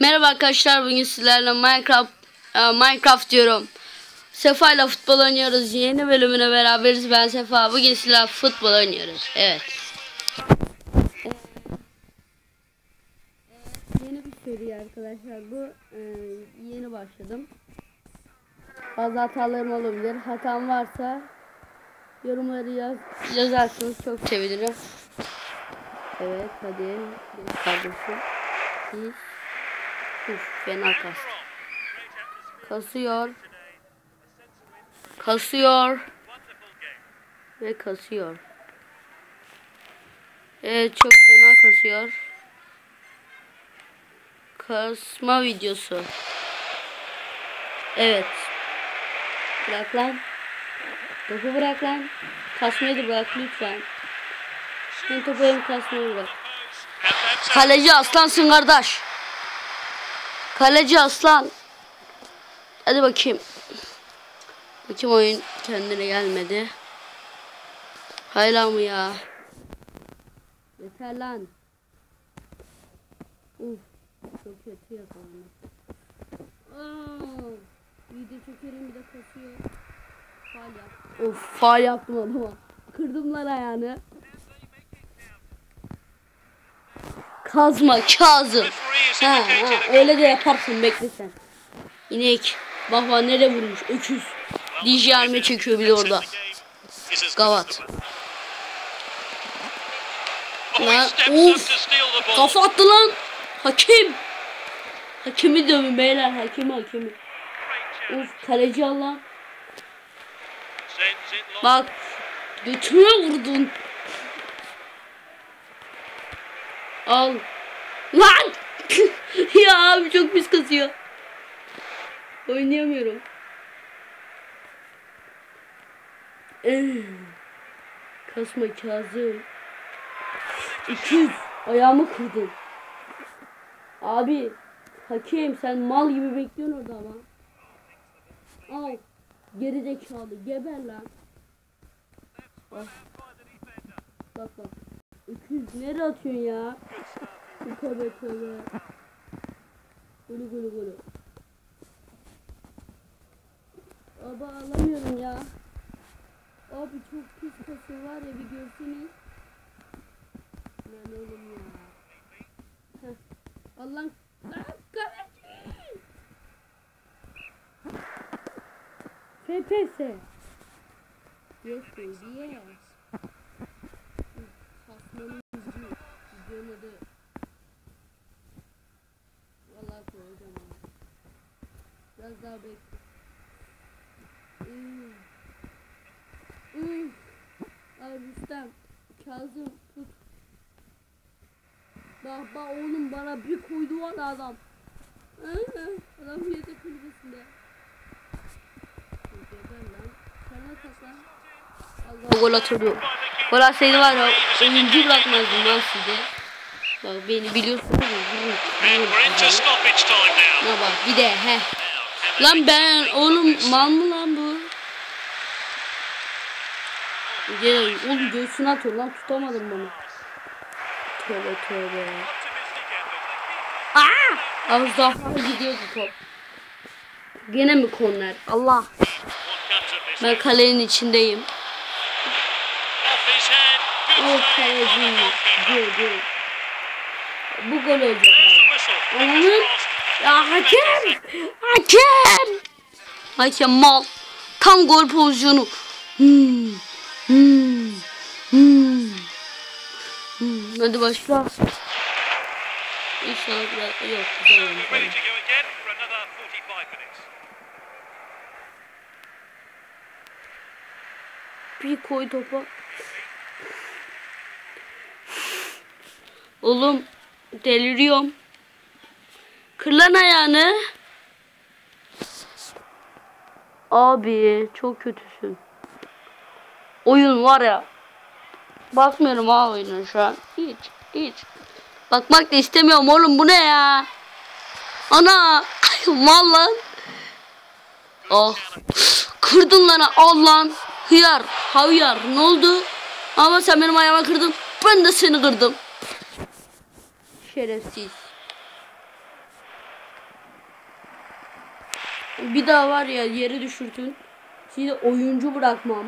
Merhaba arkadaşlar bugün sizlerle Minecraft e, Minecraft diyorum. Sefa ile futbol oynuyoruz. Yeni bölümüne beraberiz. Ben Sefa. Bugün sizlerle futbol oynuyoruz. Evet. Ee, yeni bir seri arkadaşlar bu. Ee, yeni başladım. Bazı hatalarım olabilir. Hatam varsa yorumları yaz, yazarsınız. Çok sevinirim. Evet hadi. Kardeşim. Biz. Uf fena kastı. Kasıyor. Kasıyor. Ve kasıyor. Evet çok fena kasıyor. Kasma videosu. Evet. Bırak lan. Topu bırak lan. Kasmayı da bırak lütfen. Sen topu hem kasmayı bırak. Kaleci aslansın kardeş. Kaleci aslan. Hadi bakayım. Bakayım oyun kendine gelmedi. Hayla mı ya? Yeter lan. Uf. Çok kötü yakalandı. Aa, video çekerim bir de kasıyor. Faal yap. Of faal yaptım adama. Kırdım lan ayağını. Kazma Kazım. Ha, ha, öyle de yaparsın bekle sen. İnek. Bak bak nereye vurmuş. Öküz. DJ arme çekiyor bir de orada. Gavat. Lan of. Kafa attı lan. Hakim. Hakimi dövün beyler. Hakimi hakimi. Of kaleci Allah. Bak. Götüme vurdun. Al. Lan! ya abi çok pis kasıyor. Oynayamıyorum. Kasma Kazım. 200. Ayağımı kırdın. Abi. Hakem sen mal gibi bekliyorsun orada ama. Al. Geri zekalı. Geber lan. Bak. Bak bak. 200 nereye atıyorsun ya? Tövbe tövbe. Gülü gülü gülü. Baba alamıyorum ya. Abi çok pis kasıyor var ya bir görseniz. Lan oğlum ya. Heh. Allah'ın kaleci. FPS. Yes baby yes. Biraz daha bekle. Hmm. Hmm. Ay Rüstem. Kazım tut. Bak bak oğlum bana bir koydu var adam. adam yedek kulübesinde. Geber lan. Sana tak lan. Allah gol atıyor. Gol atsaydı var ya oyuncu bırakmazdım lan size. Bak beni biliyorsunuz. Ne bak bir de he. Lan ben oğlum mal mı lan bu? Gel oğlum göğsüne atıyor lan tutamadım bunu. Tövbe tövbe. Aa! Az daha gidiyordu top. Gene mi korner? Allah. Ben kalenin içindeyim. Oh kaleci. Dur dur. Bu gol olacak abi. the Ya hakem! Hakem! Hakem mal. Tam gol pozisyonu. Hmm. Hmm. Hmm. Hmm. Hadi başla. İnşallah biraz yok güzel olmuş. Ready to go again for another 45 minutes. Bir koy topa. Oğlum deliriyorum. Kır lan ayağını. Abi çok kötüsün. Oyun var ya. Bakmıyorum ha oyuna şu an. Hiç hiç. Bakmak da istemiyorum oğlum bu ne ya? Ana. Mal lan. Oh. Kırdın lan al lan. Hıyar. Havyar. Ne oldu? Ama sen benim ayağıma kırdın. Ben de seni kırdım. Şerefsiz. Bir daha var ya yere düşürtün. Sizi oyuncu bırakmam.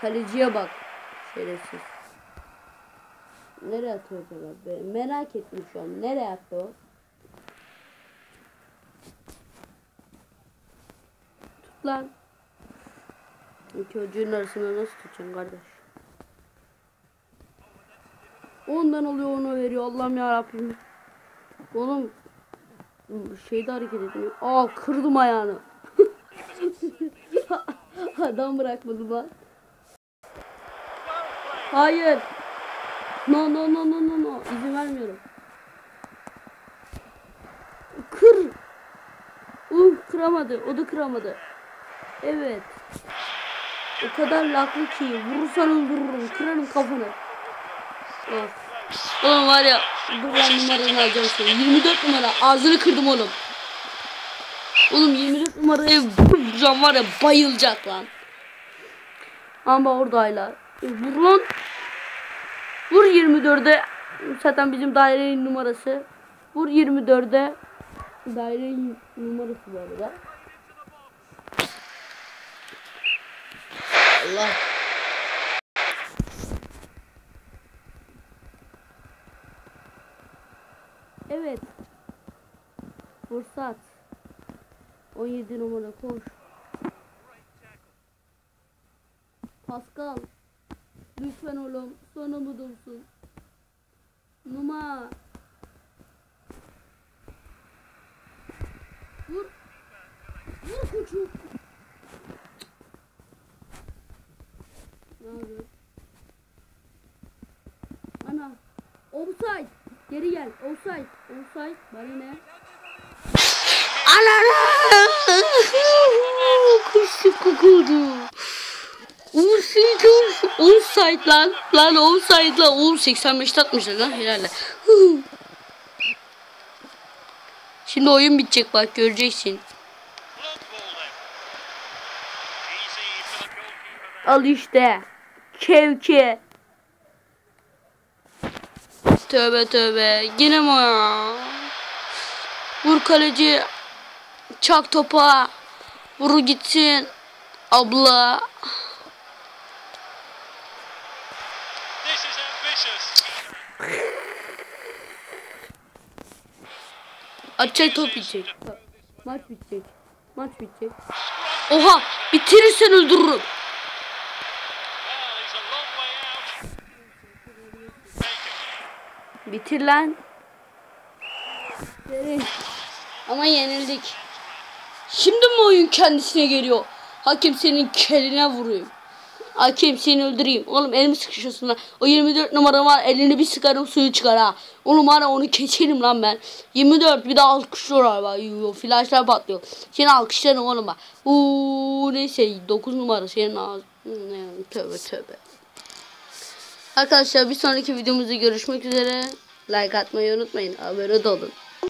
Kaleciye bak. Şerefsiz. Nereye atıyor acaba? Be- Merak ettim şu an. Nereye attı o? Tut lan. Çocuğun arasında nasıl tutacaksın kardeş? Ondan oluyor onu veriyor. Allah'ım ya Rabbim. Oğlum şeyde hareket etmiyor. Aa kırdım ayağını. Adam bırakmadı lan. Hayır. No no no no no no. İzin vermiyorum. Kır. Uh kıramadı. O da kıramadı. Evet. O kadar laklı ki vurursan öldürürüm. Kırarım kafanı. Of. Oğlum var ya dur ben numaranı alacağım seni. 24 numara ağzını kırdım oğlum. Oğlum 24 numaraya vuracağım var ya bayılacak lan. Ama oradaylar. E, Vur lan. Vur 24'e. Zaten bizim dairenin numarası. Vur 24'e. Dairenin numarası bu arada. Allah. Evet. Fırsat. 17 numara koş. Pascal. Lütfen oğlum. Son umudumsun. Numa. Vur. Vur koçum. Ne yapıyor? Ana. Offside. Geri gel. Offside. Offside. Bana ne? Anana! Kuş kokuldu. Offside. Offside lan. Lan offside lan. Oğlum 85'te atmışlar lan. Helal. Şimdi oyun bitecek bak göreceksin. Al işte. Kevki. Tövbe tövbe. Yine mi ya? Vur kaleci. Çak topa. Vur gitsin. Abla. This is ambitious. Açacak top bitecek. Maç bitecek. Maç bitecek. Oha! Bitirirsen öldürürüm. Bitir lan. Ama yenildik. Şimdi mi oyun kendisine geliyor? Hakim senin keline vurayım. Hakim seni öldüreyim. Oğlum elimi sıkışıyorsun lan. O 24 numara var. Elini bir sıkarım suyu çıkar ha. Oğlum ya onu keserim lan ben. 24 bir de alkışlıyorlar bak. Yoo, Flaşlar patlıyor. Seni alkışlarım oğlum bak. Uuu neyse 9 numara senin ağzın. Tövbe tövbe. Arkadaşlar bir sonraki videomuzda görüşmek üzere. Like atmayı unutmayın. Abone de olun.